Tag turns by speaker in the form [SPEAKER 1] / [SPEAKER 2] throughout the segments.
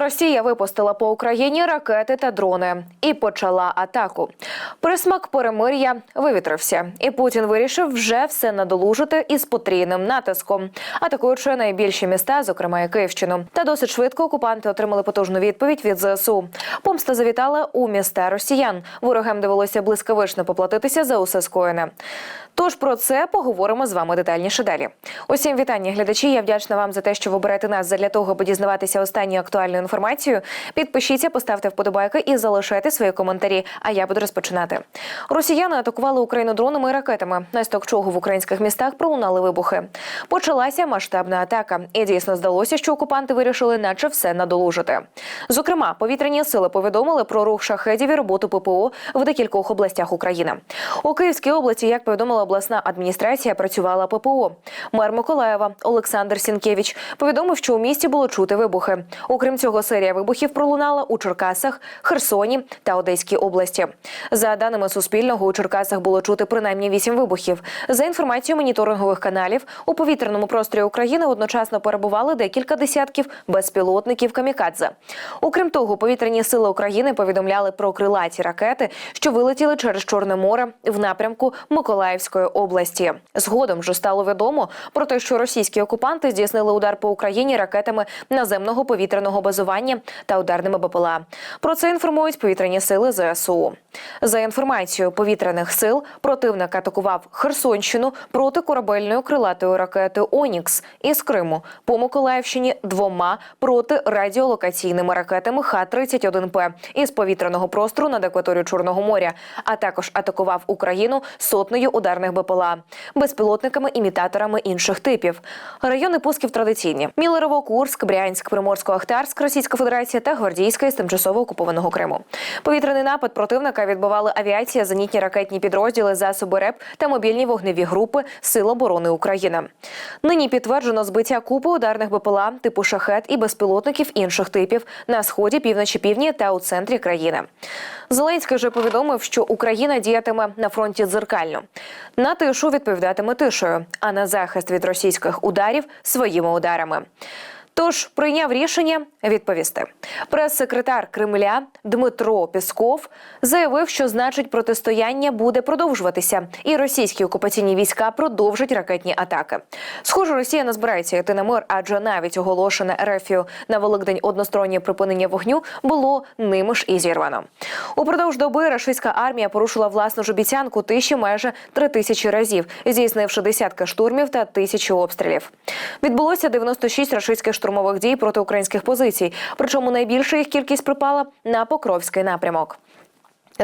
[SPEAKER 1] Росія випустила по Україні ракети та дрони і почала атаку. Присмак перемир'я вивітрився, і Путін вирішив вже все надолужити із потрійним натиском, атакуючи найбільші міста, зокрема і Київщину. Та досить швидко окупанти отримали потужну відповідь від ЗСУ. Помста завітала у міста росіян. Ворогам довелося блискавично поплатитися за усе скоєне. Тож про це поговоримо з вами детальніше далі. Усім вітання, глядачі. Я вдячна вам за те, що ви берете нас задля того, аби дізнаватися останню актуальну інформацію. Підпишіться, поставте вподобайки і залишайте свої коментарі. А я буду розпочинати. Росіяни атакували Україну дронами і ракетами. Насток чого в українських містах пролунали вибухи. Почалася масштабна атака, і дійсно здалося, що окупанти вирішили, наче все надолужити. Зокрема, повітряні сили повідомили про рух шахедів і роботу ППО в декількох областях України. У Київській області, як повідомила обласна адміністрація, працювала ППО. Мер Миколаєва Олександр Сінкевич повідомив, що у місті було чути вибухи. Окрім цього, серія вибухів пролунала у Черкасах, Херсоні та Одеській області. За даними Суспільного, у Черкасах було чути принаймні вісім вибухів. За інформацією моніторингових каналів, у повітряному просторі України одночасно перебували декілька десятків безпілотників камікадзе. Окрім того, повітряні сили України повідомляли про крилаті ракети, що вилетіли через Чорне море в напрямку Миколаївської області. Згодом вже стало відомо про те, що російські окупанти здійснили удар по Україні ракетами наземного повітряного базування та ударними БПЛА. Про це інформують повітряні сили ЗСУ. За інформацією повітряних сил, противник атакував Херсонщину проти корабельної крилатої ракети Онікс із Криму по Миколаївщині двома протирадіолокаційними ракетами Х-31П із повітряного простору над акваторією Чорного моря, а також атакував Україну сотнею ударних БПЛА, безпілотниками імітаторами інших типів. Райони пусків традиційні: Мілерово, Курськ, Брянськ, Приморсько-Ахтарськ, Російська Федерація та Гвардійська із тимчасово окупованого Криму. Повітряний напад противника відбивали авіація, зенітні ракетні підрозділи, засоби РЕП та мобільні вогневі групи Сил оборони України. Нині підтверджено збиття купи ударних БПЛА типу шахет і безпілотників інших типів на сході, півночі, півдні та у центрі країни. Зеленський вже повідомив, що Україна діятиме на фронті дзеркально. На тишу відповідатиме тишею, а на захист від російських ударів своїми ударами. Тож прийняв рішення відповісти. Прес-секретар Кремля Дмитро Пісков заявив, що значить протистояння буде продовжуватися, і російські окупаційні війська продовжать ракетні атаки. Схоже, Росія не збирається йти на мир, адже навіть оголошене Ерефію на Великдень одностороннє припинення вогню було ними ж і зірвано. Упродовж доби рашистська армія порушила власну ж обіцянку тиші майже три тисячі разів, здійснивши десятки штурмів та тисячі обстрілів. Відбулося 96 рашистських штурмових дій проти українських позицій. Причому найбільша їх кількість припала на Покровський напрямок.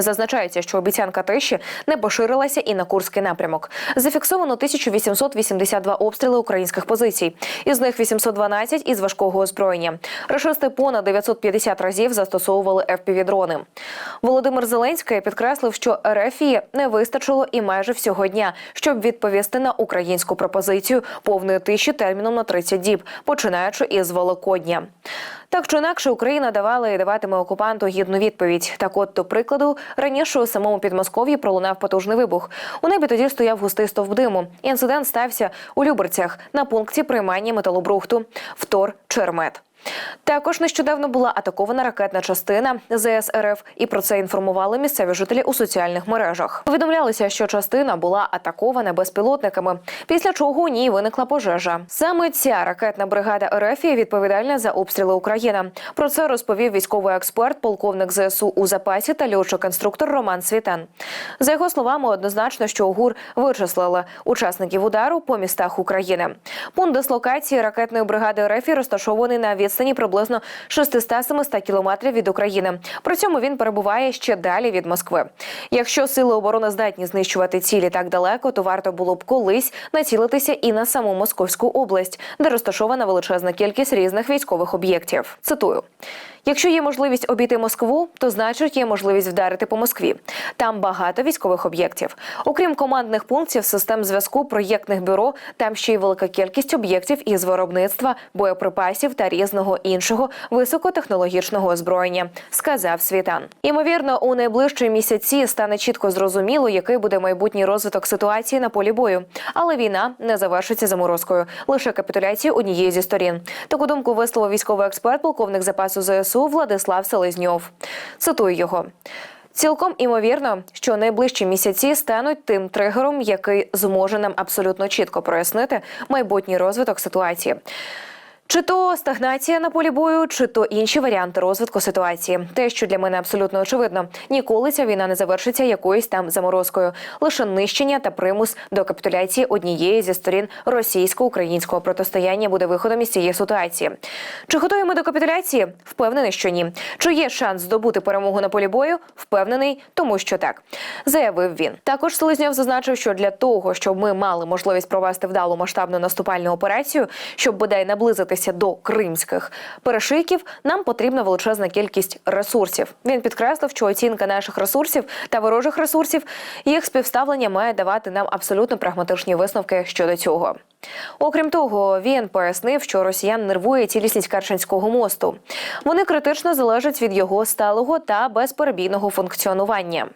[SPEAKER 1] Зазначається, що обіцянка тиші не поширилася і на Курський напрямок. Зафіксовано 1882 обстріли українських позицій, із них 812 із важкого озброєння. Рашисти понад 950 разів застосовували FPV-дрони. Володимир Зеленський підкреслив, що РФії не вистачило і майже всього дня, щоб відповісти на українську пропозицію повної тиші терміном на 30 діб, починаючи із Великодня. Так чи інакше, Україна давала і даватиме окупанту гідну відповідь. Так, от, до прикладу, раніше у самому Підмосков'ї пролунав потужний вибух. У небі тоді стояв густий стовп диму. Інцидент стався у Люберцях на пункті приймання металобрухту Втор Чермет. Також нещодавно була атакована ракетна частина ЗС РФ, і про це інформували місцеві жителі у соціальних мережах. Повідомлялося, що частина була атакована безпілотниками, після чого у ній виникла пожежа. Саме ця ракетна бригада РФ є відповідальна за обстріли України. Про це розповів військовий експерт, полковник ЗСУ у запасі та льотчик-конструктор Роман Світан. За його словами, однозначно, що ГУР вичислили учасників удару по містах України. Пункт дислокації ракетної бригади РФ розташований на відстані приблизно 600-700 кілометрів від України. При цьому він перебуває ще далі від Москви. Якщо сили оборони здатні знищувати цілі так далеко, то варто було б колись націлитися і на саму Московську область, де розташована величезна кількість різних військових об'єктів. Цитую. Якщо є можливість обійти Москву, то значить є можливість вдарити по Москві. Там багато військових об'єктів. Окрім командних пунктів, систем зв'язку, проєктних бюро, там ще й велика кількість об'єктів із виробництва, боєприпасів та різного іншого високотехнологічного озброєння, сказав Світан. Ймовірно, у найближчі місяці стане чітко зрозуміло, який буде майбутній розвиток ситуації на полі бою. Але війна не завершиться заморозкою, лише капітуляцією однієї зі сторін. Таку думку висловив військовий експерт, полковник запасу ЗСУ Владислав Селезньов. Цитую його. Цілком імовірно, що найближчі місяці стануть тим тригером, який зможе нам абсолютно чітко прояснити майбутній розвиток ситуації. Чи то стагнація на полі бою, чи то інші варіанти розвитку ситуації. Те, що для мене абсолютно очевидно, ніколи ця війна не завершиться якоюсь там заморозкою, лише нищення та примус до капітуляції однієї зі сторін російсько-українського протистояння буде виходом із цієї ситуації. Чи готуємо ми до капітуляції? Впевнений, що ні. Чи є шанс здобути перемогу на полі бою? Впевнений, тому що так, заявив він. Також Селезньов зазначив, що для того, щоб ми мали можливість провести вдалу масштабну наступальну операцію, щоб бодай наблизитися до кримських перешийків, нам потрібна величезна кількість ресурсів. Він підкреслив, що оцінка наших ресурсів та ворожих ресурсів їх співставлення має давати нам абсолютно прагматичні висновки щодо цього. Окрім того, він пояснив, що росіян нервує цілісність Керченського мосту. Вони критично залежать від його сталого та безперебійного функціонування.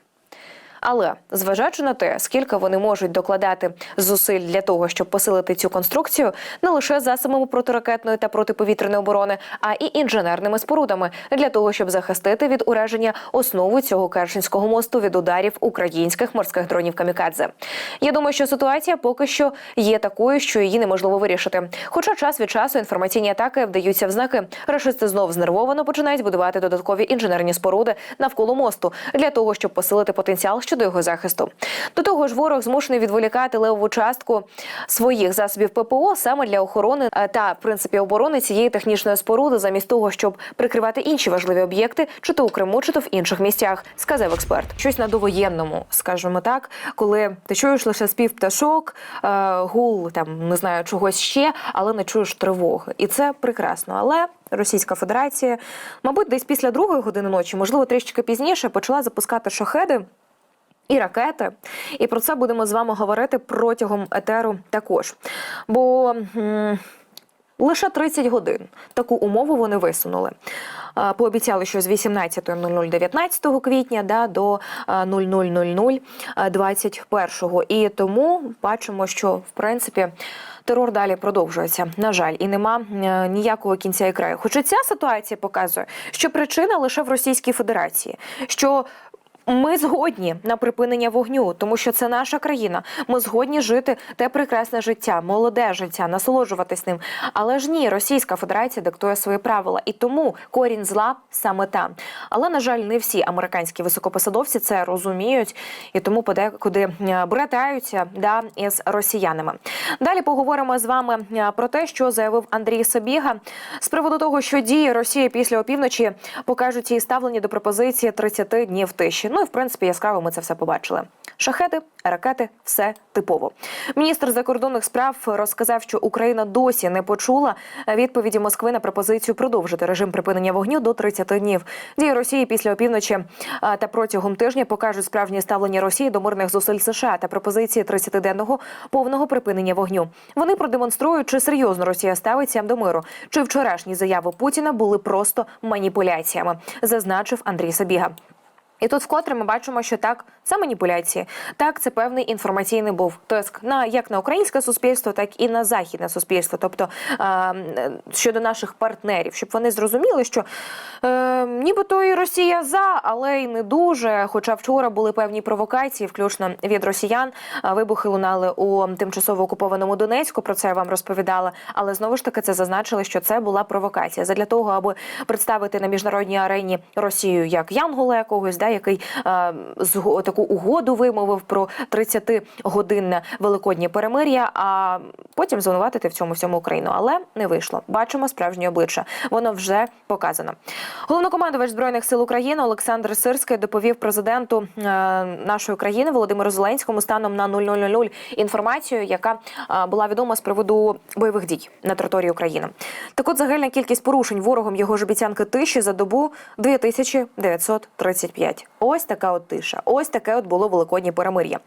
[SPEAKER 1] Але зважаючи на те, скільки вони можуть докладати зусиль для того, щоб посилити цю конструкцію, не лише засобами протиракетної та протиповітряної оборони, а й інженерними спорудами для того, щоб захистити від ураження основу цього Керченського мосту від ударів українських морських дронів камікадзе. Я думаю, що ситуація поки що є такою, що її неможливо вирішити. Хоча час від часу інформаційні атаки вдаються в знаки, рашисти знов знервовано починають будувати додаткові інженерні споруди навколо мосту для того, щоб посилити потенціал щодо його захисту. До того ж, ворог змушений відволікати левову частку своїх засобів ППО саме для охорони е, та в принципі оборони цієї технічної споруди, замість того, щоб прикривати інші важливі об'єкти, чи то у Криму, чи то в інших місцях, сказав експерт. Щось на довоєнному, скажімо так, коли ти чуєш лише спів пташок, е, гул там не знаю чогось ще, але не чуєш тривоги, і це прекрасно. Але Російська Федерація, мабуть, десь після другої години ночі, можливо, трішки пізніше, почала запускати шахеди. І ракети, і про це будемо з вами говорити протягом етеру також. Бо лише 30 годин таку умову вони висунули. Пообіцяли, що з 18.00 19 квітня да, до е, 00.00 21. І тому бачимо, що в принципі. Терор далі продовжується, на жаль, і нема е, ніякого кінця і краю. Хоча ця ситуація показує, що причина лише в Російській Федерації, що ми згодні на припинення вогню, тому що це наша країна. Ми згодні жити те прекрасне життя, молоде життя, насолоджуватись ним. Але ж ні, Російська Федерація диктує свої правила, і тому корінь зла саме там. Але на жаль, не всі американські високопосадовці це розуміють і тому подекуди е, братаються да із росіянами. Далі поговоримо з вами е, про те, що заявив Андрій Собіга з приводу того, що дії Росії після опівночі покажуть її ставлення до пропозиції 30 днів тиші. Ну і в принципі яскраво ми це все побачили. Шахеди, ракети, все типово. Міністр закордонних справ розказав, що Україна досі не почула відповіді Москви на пропозицію продовжити режим припинення вогню до 30 днів. Дії Росії після опівночі та протягом тижня покажуть справжнє ставлення Росії до мирних зусиль США та пропозиції 30-денного повного припинення вогню. Вони продемонструють, чи серйозно Росія ставиться до миру, чи вчорашні заяви Путіна були просто маніпуляціями, зазначив Андрій Сабіга. І тут вкотре ми бачимо, що так це маніпуляції. Так, це певний інформаційний був тиск на як на українське суспільство, так і на західне суспільство, тобто е, щодо наших партнерів, щоб вони зрозуміли, що е, нібито і Росія за, але й не дуже. Хоча вчора були певні провокації, включно від росіян. Вибухи лунали у тимчасово окупованому Донецьку. Про це я вам розповідала. Але знову ж таки це зазначили, що це була провокація задля того, аби представити на міжнародній арені Росію як Янгола якогось, да який е, таку угоду вимовив про 30-годинне великоднє перемир'я, а потім звинуватити в цьому всьому Україну. Але не вийшло. Бачимо справжнє обличчя. Воно вже показано. Головнокомандувач збройних сил України Олександр Сирський доповів президенту е, нашої країни Володимиру Зеленському станом на 00.00 інформацію, яка е, була відома з приводу бойових дій на території України. Так, от загальна кількість порушень ворогом його ж обіцянки тиші за добу 2935. Ось така от тиша. Ось таке от було великоднє перемир'я.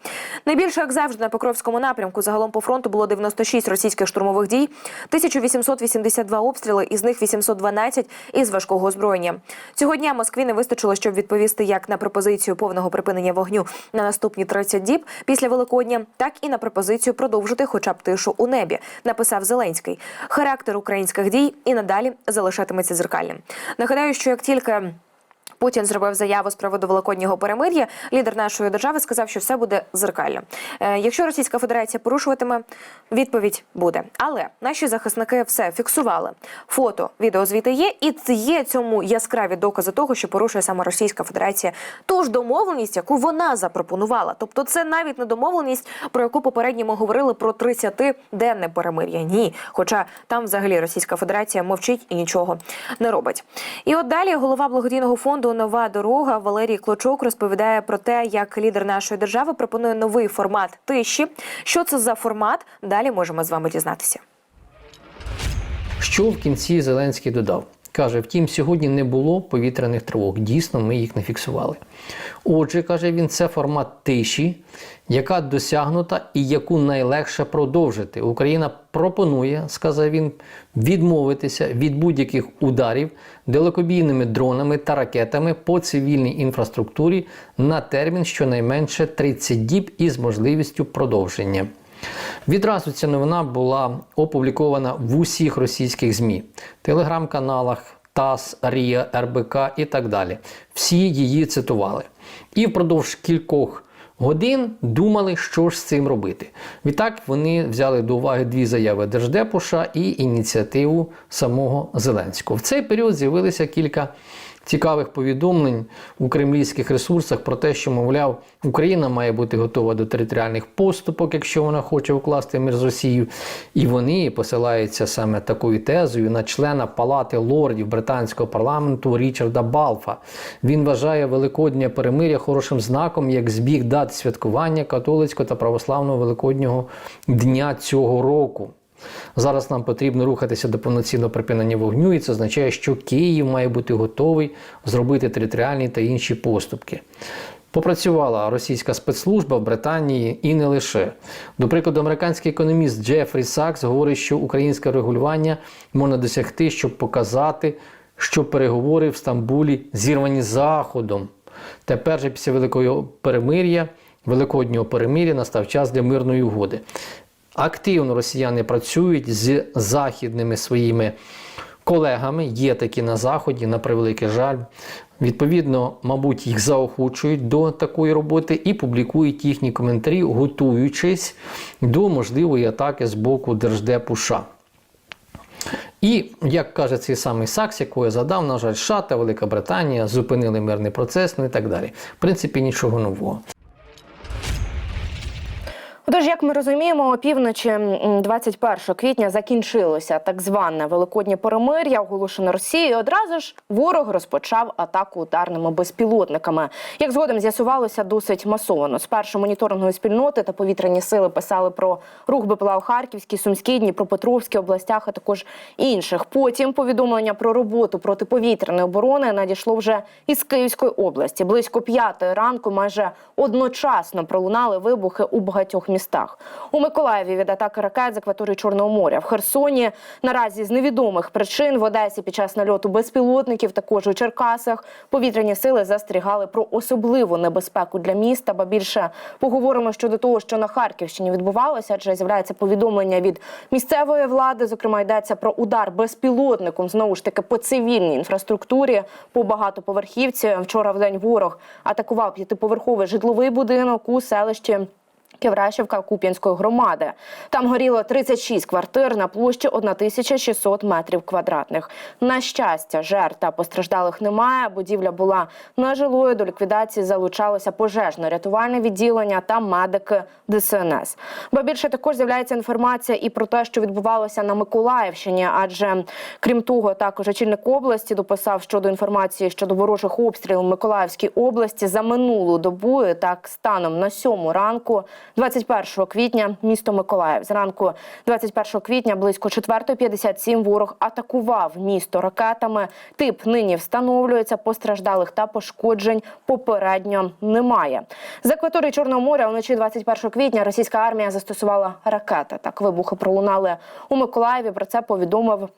[SPEAKER 1] Найбільше, як завжди, на Покровському напрямку загалом по фронту було 96 російських штурмових дій, 1882 обстріли, із них 812 із важкого озброєння. Цього дня Москві не вистачило, щоб відповісти як на пропозицію повного припинення вогню на наступні 30 діб після Великодня, так і на пропозицію продовжити хоча б тишу у небі, написав Зеленський. Характер українських дій і надалі залишатиметься зеркальним. Нагадаю, що як тільки Путін зробив заяву з приводу великоднього перемир'я. Лідер нашої держави сказав, що все буде зеркально. Е, якщо Російська Федерація порушуватиме, відповідь буде. Але наші захисники все фіксували. Фото, відеозвіти є, і є цьому яскраві докази того, що порушує саме Російська Федерація ту ж домовленість, яку вона запропонувала. Тобто, це навіть не домовленість, про яку попередньо ми говорили про 30-денне перемир'я. Ні, хоча там взагалі Російська Федерація мовчить і нічого не робить. І от далі голова благодійного фонду Нова дорога Валерій Клочок розповідає про те, як лідер нашої держави пропонує новий формат тиші. Що це за формат? Далі можемо з вами дізнатися.
[SPEAKER 2] Що в кінці Зеленський додав? Каже, втім, сьогодні не було повітряних тривог. Дійсно, ми їх не фіксували. Отже, каже він, це формат тиші, яка досягнута і яку найлегше продовжити. Україна пропонує, сказав він, відмовитися від будь-яких ударів далекобійними дронами та ракетами по цивільній інфраструктурі на термін щонайменше 30 діб із можливістю продовження. Відразу ця новина була опублікована в усіх російських ЗМІ, телеграм-каналах, ТАСС, РІА, РБК і так далі. Всі її цитували. І впродовж кількох годин думали, що ж з цим робити. Відтак вони взяли до уваги дві заяви Держдепу США і ініціативу самого Зеленського. В цей період з'явилися кілька цікавих повідомлень у кремлівських ресурсах про те, що, мовляв, Україна має бути готова до територіальних поступок, якщо вона хоче укласти мир з Росією. І вони посилаються саме такою тезою на члена Палати лордів британського парламенту Річарда Балфа. Він вважає Великоднє перемир'я хорошим знаком як збіг дат святкування католицького та православного Великоднього дня цього року. Зараз нам потрібно рухатися до повноцінного припинення вогню, і це означає, що Київ має бути готовий зробити територіальні та інші поступки. Попрацювала російська спецслужба в Британії і не лише. До прикладу, американський економіст Джефрі Сакс говорить, що українське регулювання можна досягти, щоб показати, що переговори в Стамбулі зірвані Заходом. Тепер же після великого перемир'я, великоднього перемир'я настав час для мирної угоди. Активно росіяни працюють з західними своїми колегами, є такі на Заході, на превеликий жаль. Відповідно, мабуть, їх заохочують до такої роботи і публікують їхні коментарі, готуючись до можливої атаки з боку Держдепу США. І, як каже цей самий Сакс, якого я задав, на жаль, США та Велика Британія зупинили мирний процес, ну і так далі. В принципі, нічого нового.
[SPEAKER 3] Тож, як ми розуміємо, опівночі м, 21 квітня закінчилося так зване великоднє перемир'я, оголошене Росією. Одразу ж ворог розпочав атаку ударними безпілотниками. Як згодом з'ясувалося, досить масовано. Спершу моніторингові спільноти та повітряні сили писали про рух БПЛА у Харківській, Сумській, Дніпропетровській областях, а також інших. Потім повідомлення про роботу протиповітряної оборони надійшло вже із Київської області. Близько п'ятої ранку майже одночасно пролунали вибухи у багатьох містах. У Миколаєві від атаки ракет з акваторії Чорного моря. В Херсоні наразі з невідомих причин в Одесі під час нальоту безпілотників, також у Черкасах, повітряні сили застерігали про особливу небезпеку для міста. Ба більше поговоримо щодо того, що на Харківщині відбувалося, адже з'являється повідомлення від місцевої влади. Зокрема, йдеться про удар безпілотником знову ж таки по цивільній інфраструктурі, по багатоповерхівці. Вчора в день ворог атакував п'ятиповерховий житловий будинок у селищі. Ківрашівка Куп'янської громади. Там горіло 36 квартир на площі 1600 метрів квадратних. На щастя, жертв та постраждалих немає. Будівля була нежилою. До ліквідації залучалося пожежно-рятувальне відділення та медики ДСНС. Ба більше також з'являється інформація і про те, що відбувалося на Миколаївщині, адже крім того, також очільник області дописав щодо інформації щодо ворожих обстрілів у Миколаївській області за минулу добу. Так станом на сьому ранку, 21 квітня, місто Миколаїв. Зранку 21 квітня близько 4.57 ворог атакував місто ракетами. Тип нині встановлюється. Постраждалих та пошкоджень попередньо немає. З акваторії Чорного моря вночі 21 квітня російська армія застосувала ракети. Так вибухи пролунали у Миколаєві. Про це повідомив.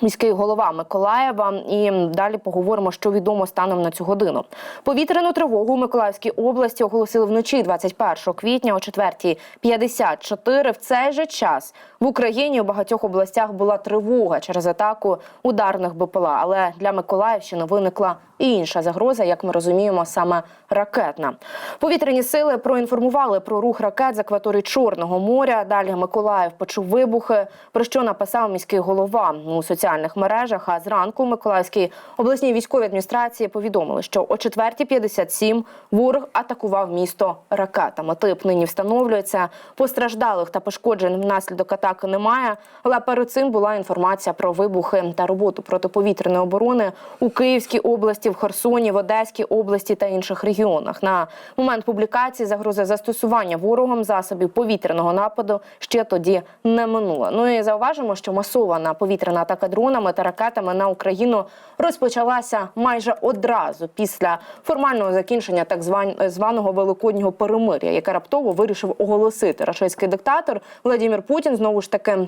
[SPEAKER 3] Міський голова Миколаєва, і далі поговоримо, що відомо станом на цю годину. Повітряну тривогу у Миколаївській області оголосили вночі 21 квітня о 4.54. В цей же час в Україні у багатьох областях була тривога через атаку ударних БПЛА. Але для Миколаївщини виникла і інша загроза, як ми розуміємо, саме ракетна. Повітряні сили проінформували про рух ракет з акваторії Чорного моря. Далі Миколаїв почув вибухи, про що написав міський голова у соціальних мережах. А зранку в Миколаївській обласній військовій адміністрації повідомили, що о 4.57 ворог атакував місто ракетами. Тип нині встановлюється. Постраждалих та пошкоджень внаслідок атаки немає. Але перед цим була інформація про вибухи та роботу протиповітряної оборони у Київській області, в Херсоні, в Одеській області та інших регіонах. На момент публікації загрози застосування ворогом засобів повітряного нападу ще тоді не минула. Ну і зауважимо, що масована повітряна атака дронами та ракетами на Україну розпочалася майже одразу після формального закінчення так зван- званого великоднього перемир'я, яке раптово вирішив оголосити рашистський диктатор Владимир Путін. Знову ж таки.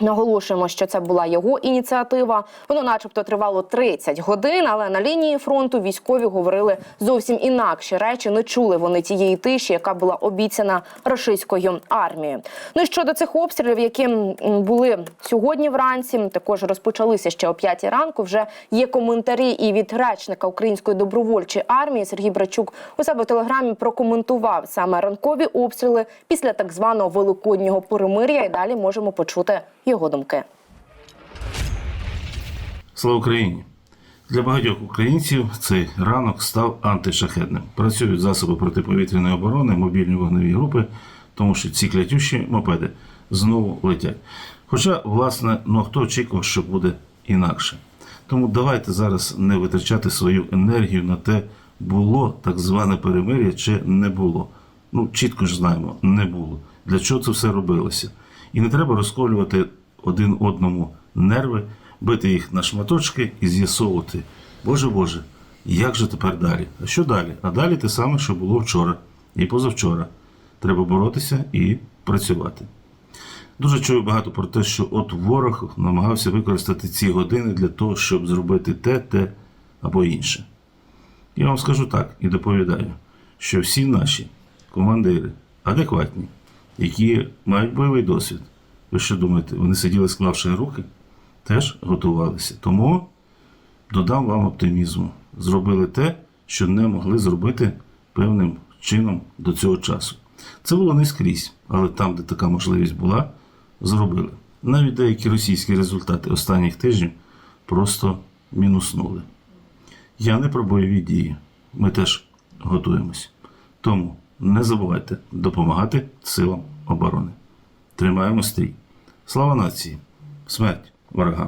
[SPEAKER 3] Наголошуємо, що це була його ініціатива. Воно, начебто, тривало 30 годин, але на лінії фронту військові говорили зовсім інакші речі. Не чули вони тієї тиші, яка була обіцяна російською армією. Ну і щодо цих обстрілів, які були сьогодні вранці, також розпочалися ще о 5 ранку. Вже є коментарі і від речника Української добровольчої армії Сергій Брачук у себе в телеграмі прокоментував саме ранкові обстріли після так званого великоднього перемир'я. І далі можемо почути його думки.
[SPEAKER 4] Слава Україні! Для багатьох українців цей ранок став антишахедним. Працюють засоби протиповітряної оборони, мобільні вогневі групи, тому що ці клятющі мопеди знову летять. Хоча, власне, ну хто очікував, що буде інакше. Тому давайте зараз не витрачати свою енергію на те, було так зване перемир'я чи не було. Ну, чітко ж знаємо, не було. Для чого це все робилося? І не треба розколювати один одному нерви, бити їх на шматочки і з'ясовувати, Боже Боже, як же тепер далі? А що далі? А далі те саме, що було вчора і позавчора. Треба боротися і працювати. Дуже чую багато про те, що от ворог намагався використати ці години для того, щоб зробити те, те або інше. Я вам скажу так і доповідаю, що всі наші командири адекватні, які мають бойовий досвід. Ви що думаєте, вони сиділи, склавши руки, теж готувалися. Тому додам вам оптимізму. Зробили те, що не могли зробити певним чином до цього часу. Це було не скрізь, але там, де така можливість була, зробили. Навіть деякі російські результати останніх тижнів просто мінуснули. Я не про бойові дії. Ми теж готуємось. Тому не забувайте допомагати силам оборони. Тримаємо стрій. Слава нації! Смерть ворогам!